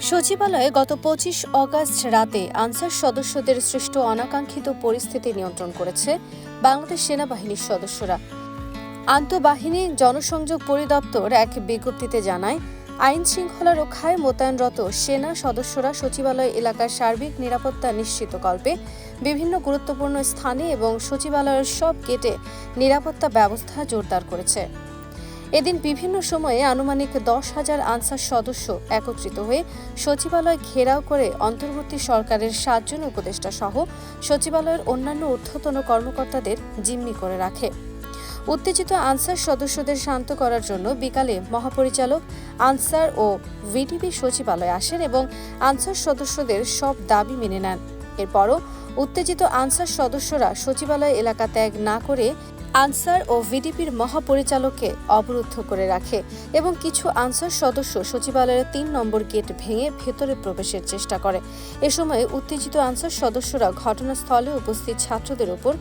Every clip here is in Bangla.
সচিবালয়ে গত পঁচিশ অগাস্ট রাতে আনসার সদস্যদের সৃষ্ট অনাকাঙ্ক্ষিত পরিস্থিতি নিয়ন্ত্রণ করেছে বাংলাদেশ সেনাবাহিনীর সদস্যরা। আন্তঃবাহিনী জনসংযোগ পরিদপ্তর এক বিজ্ঞপ্তিতে জানায়, আইন শৃঙ্খলা রক্ষায় মোতায়েনরত সেনা সদস্যরা সচিবালয় এলাকার সার্বিক নিরাপত্তা নিশ্চিত নিশ্চিতকল্পে বিভিন্ন গুরুত্বপূর্ণ স্থানে এবং সচিবালয়ের সব গেটে নিরাপত্তা ব্যবস্থা জোরদার করেছে। এদিন বিভিন্ন সময়ে আনুমানিক দশ হাজার আনসার সদস্য একত্রিত হয়ে সচিবালয় ঘেরাও করে অন্তর্বর্তী সরকারের সাতজন উপদেষ্টা সহ সচিবালয়ের অন্যান্য ঊর্ধ্বতন কর্মকর্তাদের জিম্মি করে রাখে। উত্তেজিত আনসার সদস্যদের শান্ত করার জন্য বিকালে মহাপরিচালক, আনসার ও ভিডিপি সচিবালয়ে আসেন এবং আনসার সদস্যদের সব দাবি মেনে নেন। এরপরও উত্তেজিত আনসার সদস্যরা সচিবালয় এলাকা ত্যাগ না করে আনসার ও ভিডিপির মহাপরিচালককে অবরুদ্ধ করে রাখে এবং কিছু আনসার সদস্য সচিবালয়ের তিন নম্বর গেট ভেঙে ভেতরে প্রবেশের চেষ্টা করে। এ সময় উত্তেজিত আনসার সদস্যরা ঘটনাস্থলে উপস্থিত ছাত্রদের উপর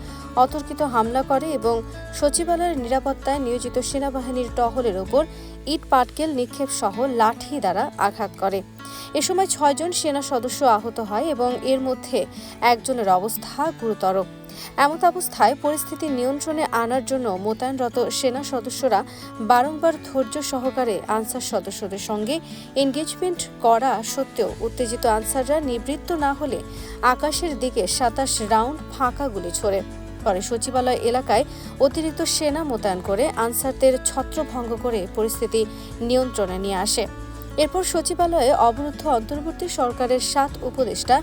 অতর্কিত হামলা করে এবং সচিবালয়ের নিরাপত্তায় নিয়োজিত সেনাবাহিনীর টহলের উপর ইট পাটকেল নিক্ষেপ সহ লাঠি দ্বারা আঘাত করে। এ সময় ছয়জন সেনা সদস্য আহত হয় এবং এর মধ্যে একজনের অবস্থা গুরুতর। এমত অবস্থায় পরিস্থিতি নিয়ন্ত্রণে আনার জন্য মোতায়েনরত সেনা সদস্যরা বারংবার ধৈর্য সহকারে আনসার সদস্যদের সঙ্গে এনগেজমেন্ট করা সত্ত্বেও উত্তেজিত আনসাররা নিবৃত্ত না হলে আকাশের দিকে সাতাশ রাউন্ড ফাঁকা গুলি ছোড়ে। পরে সচিবালয় এলাকায় অতিরিক্ত সেনা মোতায়েন করে আনসারদের ছত্রভঙ্গ করে পরিস্থিতি নিয়ন্ত্রণে নিয়ে আসে। এরপর সচিবালয়ে অবরুদ্ধ অন্তর্বর্তী সরকারের সাত উপদেষ্টা,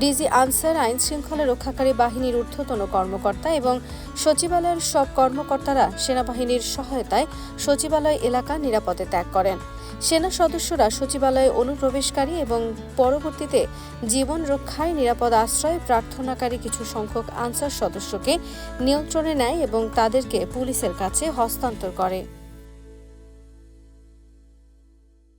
ডিজি আনসার, আইন শৃঙ্খলা রক্ষাকারী বাহিনীর ঊর্ধ্বতন কর্মকর্তা এবং সচিবালয়ের সব কর্মকর্তারা সেনাবাহিনীর সহায়তায় সচিবালয় এলাকা নিরাপদে ত্যাগ করেন। সেনা সদস্যরা সচিবালয়ে অনুপ্রবেশকারী এবং পরবর্তীতে জীবন রক্ষায় নিরাপদ আশ্রয় প্রার্থনাকারী কিছু সংখ্যক আনসার সদস্যকে নিয়ন্ত্রণে নেয় এবং তাদেরকে পুলিশের কাছে হস্তান্তর করে।